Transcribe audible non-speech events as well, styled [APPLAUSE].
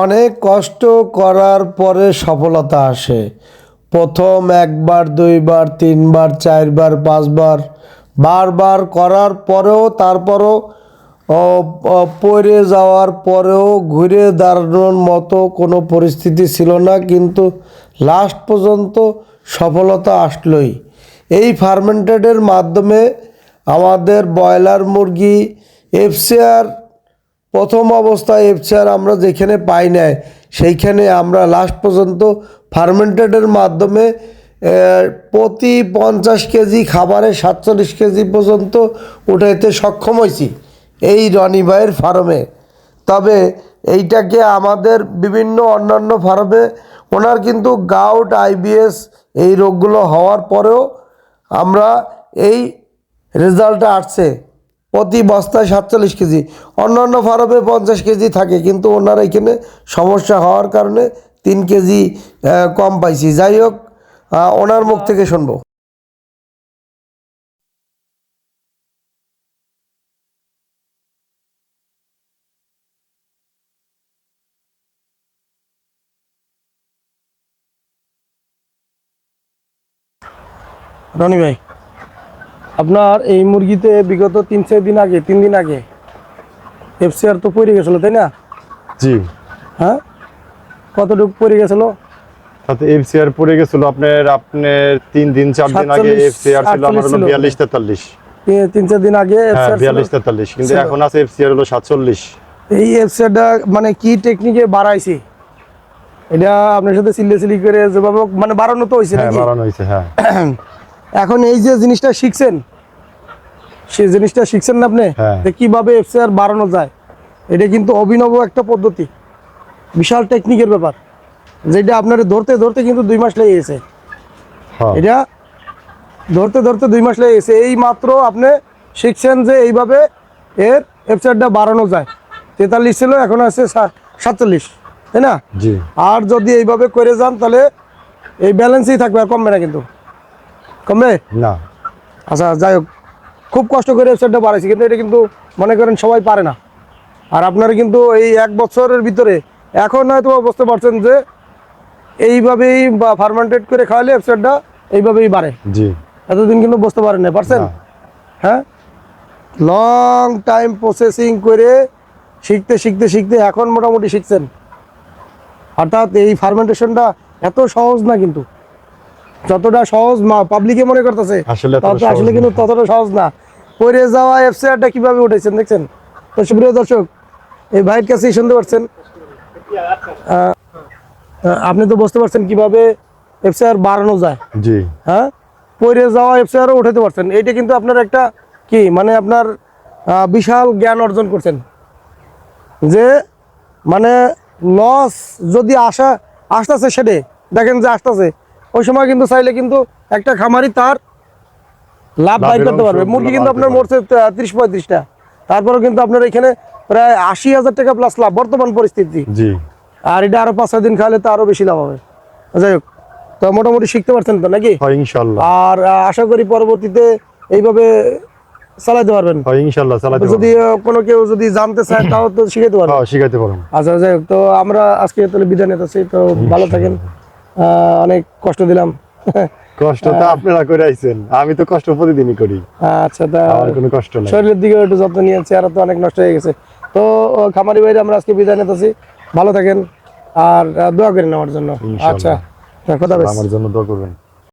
অনেক কষ্ট করার পরে সফলতা আসে। প্রথম একবার, দুইবার, তিনবার, চারবার, পাঁচবার, বারবার করার পরেও, তারপরও পড়ে যাওয়ার পরেও ঘুরে দাঁড়ানোর মতো কোনো পরিস্থিতি ছিল না, কিন্তু লাস্ট পর্যন্ত সফলতা আসলোই। এই ফার্মেন্টেডের মাধ্যমে আমাদের ব্রয়লার মুরগি, এফসিআর প্রথম অবস্থায় এফসিআর আমরা যেখানে পাই নাই, সেইখানে আমরা লাস্ট পর্যন্ত ফার্মেন্টেডের মাধ্যমে প্রতি পঞ্চাশ কেজি খাবারে সাতচল্লিশ কেজি পর্যন্ত উঠাইতে সক্ষম হয়েছি এই রনি ভাইয়ের ফার্মে তবে এইটাকে আমাদের বিভিন্ন অন্যান্য ফার্মে ওনার কিন্তু গাউট আইবিএস এই রোগগুলো হওয়ার পরেও আমরা এই রেজাল্টটা আসছে। প্রতি বস্তায় সাতচল্লিশ কেজি। অন্যান্য ফার্মে পঞ্চাশ কেজি থাকে, কিন্তু ওনার এখানে সমস্যা হওয়ার কারণে তিন কেজি কম পাইছি। যাই হোক ওনার মুখ থেকে শুনব। রনি ভাই আপনার এই মুরগিতে বিগত তিন চার দিন আগে তিন দিন আগে এফসিআর তো পড়ে গেছিল তাই না? জি। হ্যাঁ? কতটুকু পড়ে গেছিল? তাতে এফসিআর পড়ে গেছিল আপনার আপনার তিন দিন চার দিন আগে এফসিআর ছিল আমার হলো বিয়াল্লিশ তেতাল্লিশ। তিন- চার দিন আগে হ্যাঁ। বিয়াল্লিশ তেতাল্লিশ। কিন্তু এখন আছে এফসিআর হলো সাতচল্লিশ। এই এফসিআরটা মানে কি টেকনিকে বাড়াইছে? এটা আপনার সাথে সিলে সিলি করে যেভাবে মানে বাড়ানো তো হয়েছে হ্যাঁ বাড়ানো হয়েছে হ্যাঁ। [COUGHS] এখন এই যে জিনিসটা শিখছেন সেই জিনিসটা শিখছেন না আপনি? হ্যাঁ। যে কীভাবে এফসিআর বাড়ানো যায় এটা কিন্তু অভিনব একটা পদ্ধতি বিশাল টেকনিকের ব্যাপার যেটা আপনার ধরতে ধরতে কিন্তু দুই মাস লেগে গেছে। হ্যাঁ। এটা ধরতে ধরতে দুই মাস লেগে গেছে। এই মাত্র আপনি শিখছেন যে এইভাবে এর এফসিআরটা বাড়ানো যায়। তেতাল্লিশ ছিল এখন আছে সাতচল্লিশ তাই না? আর যদি এইভাবে করে যান তাহলে এই ব্যালেন্সই থাকবে আর কমবে না কিন্তু। কমবে না। আচ্ছা যাই হোক খুব কষ্ট করে ওয়েবসাইটটা বাড়াইছি কিন্তু এটা কিন্তু মনে করেন সবাই পারে না। আর আপনারা কিন্তু এই এক বছরের ভিতরে এখন হয়তো বুঝতে পারছেন যে এইভাবেই বা ফার্মেন্টেড করে খাওয়ালে ওয়েবসাইটটা এইভাবেই বাড়ে। জি। এতদিন কিন্তু বুঝতে পারেন না। পারছেন হ্যাঁ? লং টাইম প্রসেসিং করে শিখতে শিখতে শিখতে এখন মোটামুটি শিখছেন। অর্থাৎ এই ফার্মেন্টেশনটা এত সহজ না কিন্তু। যতটা সহজ পাবলিকে মনে করতেছে আসলে কিন্তু ততটা সহজ না। পরে যাওয়া এফসিআরটা কীভাবে উঠেছেন দেখছেন? তো সুপ্রিয় দর্শক এই ভাইয়ের কাছেই শুনতে পারছেন। আপনি তো বুঝতে পারছেন কীভাবে এফসিআর বাড়ানো যায়। জি। হ্যাঁ? পরে যাওয়া এফসিআরও উঠাতে পারছেন। এইটা কিন্তু আপনার একটা কি মানে আপনার বিশাল জ্ঞান অর্জন করছেন। যে মানে লস যদি আসা আসতেছে সেটে দেখেন যে আসতেছে। ওই সময় কিন্তু চাইলে কিন্তু একটা খামারি তার লাভ বাই করতে পারবে। মুরগি কিন্তু আপনার মরছে ত্রিশ পঁয়ত্রিশটা। তারপরেও কিন্তু আপনার এখানে প্রায় আশি হাজার টাকা প্লাস লাভ বর্তমান পরিস্থিতি। আর এটা আরও পাঁচ ছয় দিন খাওয়ালে তো আরও বেশি লাভ হবে। যাই হোক তো মোটামুটি শিখতে পারছেন তো নাকি? ইনশাল্লাহ আর আশা করি পরবর্তীতে এইভাবে চালাতে পারবেন। ইনশাল্লাহ চালাতে যদি কোনো কেউ যদি জানতে চায় তাও তো শিখাতে পারবেন। হ্যাঁ শিখাইতে পারেন আচ্ছা যাই হোক তো আমরা আজকে তাহলে বিদায় নিতেছি তো ভালো থাকেন। অনেক কষ্ট দিলাম। কষ্ট তো আপনারা করে আইছেন আমি তো কষ্ট প্রতিদিনই করি। আচ্ছা তা আমার কোনো কষ্ট নাই। শরীরের দিকে একটু যত্ন নিয়েছে আর তো অনেক নষ্ট হয়ে গেছে। তো খামারি বাইরে আমরা আজকে বিদায় নিতেছি। ভালো থাকেন আর দোয়া করেন আমার জন্য। আচ্ছা কথা বেশ আমার জন্য দোয়া করবেন।